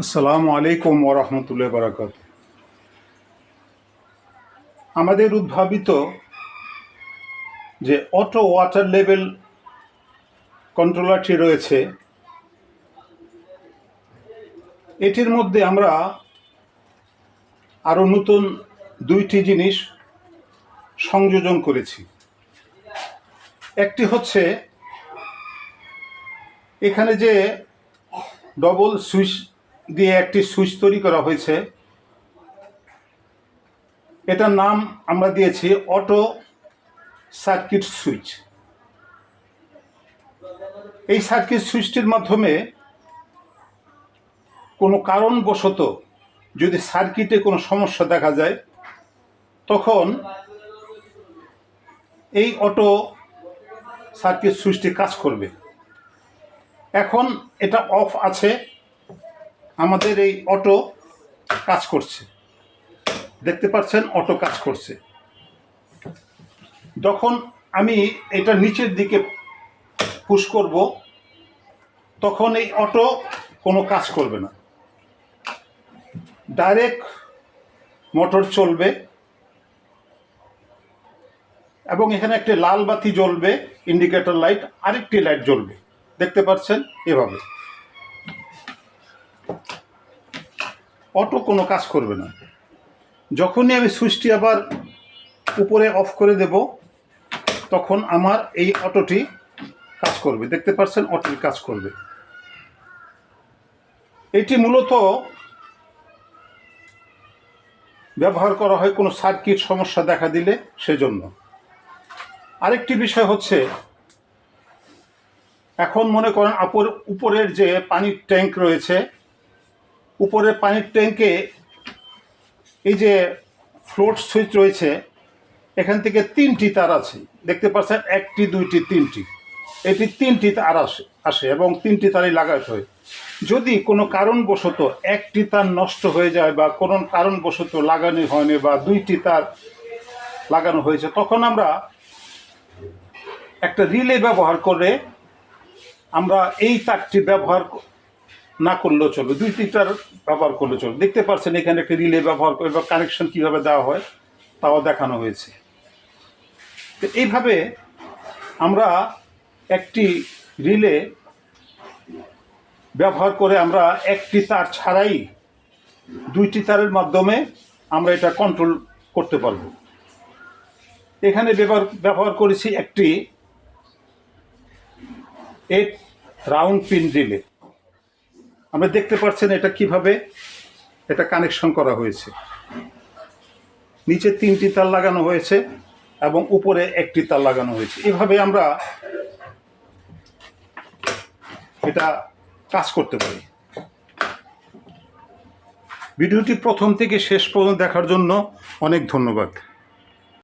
আসসালামু আলাইকুম ওরহমতুল্লাহ বারাকাত আমাদের উদ্ভাবিত যে অটো ওয়াটার লেভেল কন্ট্রোলারটি রয়েছে, এটির মধ্যে আমরা আরও নতুন দুইটি জিনিস সংযোজন করেছি। একটি হচ্ছে এখানে যে ডবল সুইচ দিয়ে একটি সুইচ তৈরি করা হয়েছে। এটার নাম আমরা দিয়েছি অটো সার্কিট সুইচ। এই সার্কিট সুইচটির মাধ্যমে কোনো কারণবশত যদি সার্কিটে কোনো সমস্যা দেখা যায়, তখন এই অটো সার্কিট সুইচটি কাজ করবে। এখন এটা অফ আছে। আমাদের এই অটো কাজ করছে। দেখতে পাচ্ছেন অটো কাজ করছে। যখন আমি এটা নিচের দিকে পুশ করব, তখন এই অটো কোনো কাজ করবে না। ডাইরেক্ট মোটর চলবে এবং এখানে একটি লাল বাতি জ্বলবে ইন্ডিকেটর লাইট আরেকটি লাইট জ্বলবে। দেখতে পাচ্ছেন এভাবে। অটো কোনো কাজ করবে না। যখনই আমি সুইচটি আবার উপরে অফ করে দেব, তখন আমার এই অটোটি কাজ করবে। দেখতে পাচ্ছেন, অটোটি কাজ করবে। এটি মূলত ব্যবহার করা হয় কোনো সার্কিট সমস্যা দেখা দিলে সেজন্য। আরেকটি বিষয় হচ্ছে, এখন মনে করেন আপর, উপরের যে পানির ট্যাঙ্ক রয়েছে উপরের পানির ট্যাঙ্কে এই যে ফ্লোট সুইচ রয়েছে, এখান থেকে তিনটি তার আছে। দেখতে পাচ্ছেন, একটি, দুইটি, তিনটি। এটি তিনটি তার আসে আসে এবং তিনটি তারই লাগাতে হয়। যদি কোনো কারণবশত একটি তার নষ্ট হয়ে যায় বা কোনো কারণবশত লাগানো হয়নি বা দুইটি তার লাগানো হয়েছে, তখন আমরা একটা রিলে ব্যবহার করে আমরা এই তারটি ব্যবহার না করলেও চলবে। দুই তিনটার ব্যবহার করলে চলবে। দেখতে পাচ্ছেন এখানে একটা রিলে ব্যবহার করে বা কানেকশন কীভাবে দেওয়া হয়, তাও দেখানো হয়েছে। তো এইভাবে আমরা একটি রিলে ব্যবহার করে আমরা একটি তার ছাড়াই দুইটি তারের মাধ্যমে আমরা এটা কন্ট্রোল করতে পারব। এখানে ব্যবহার ব্যবহার করেছি একটি এইট রাউন্ড পিন রিলে আমরা দেখতে পাচ্ছেন এটা কীভাবে এটা কানেকশন করা হয়েছে। নিচে তিনটি তার লাগানো হয়েছে এবং উপরে একটি তার লাগানো হয়েছে। এভাবে আমরা এটা কাজ করতে পারি। ভিডিওটি প্রথম থেকে শেষ পর্যন্ত দেখার জন্য অনেক ধন্যবাদ।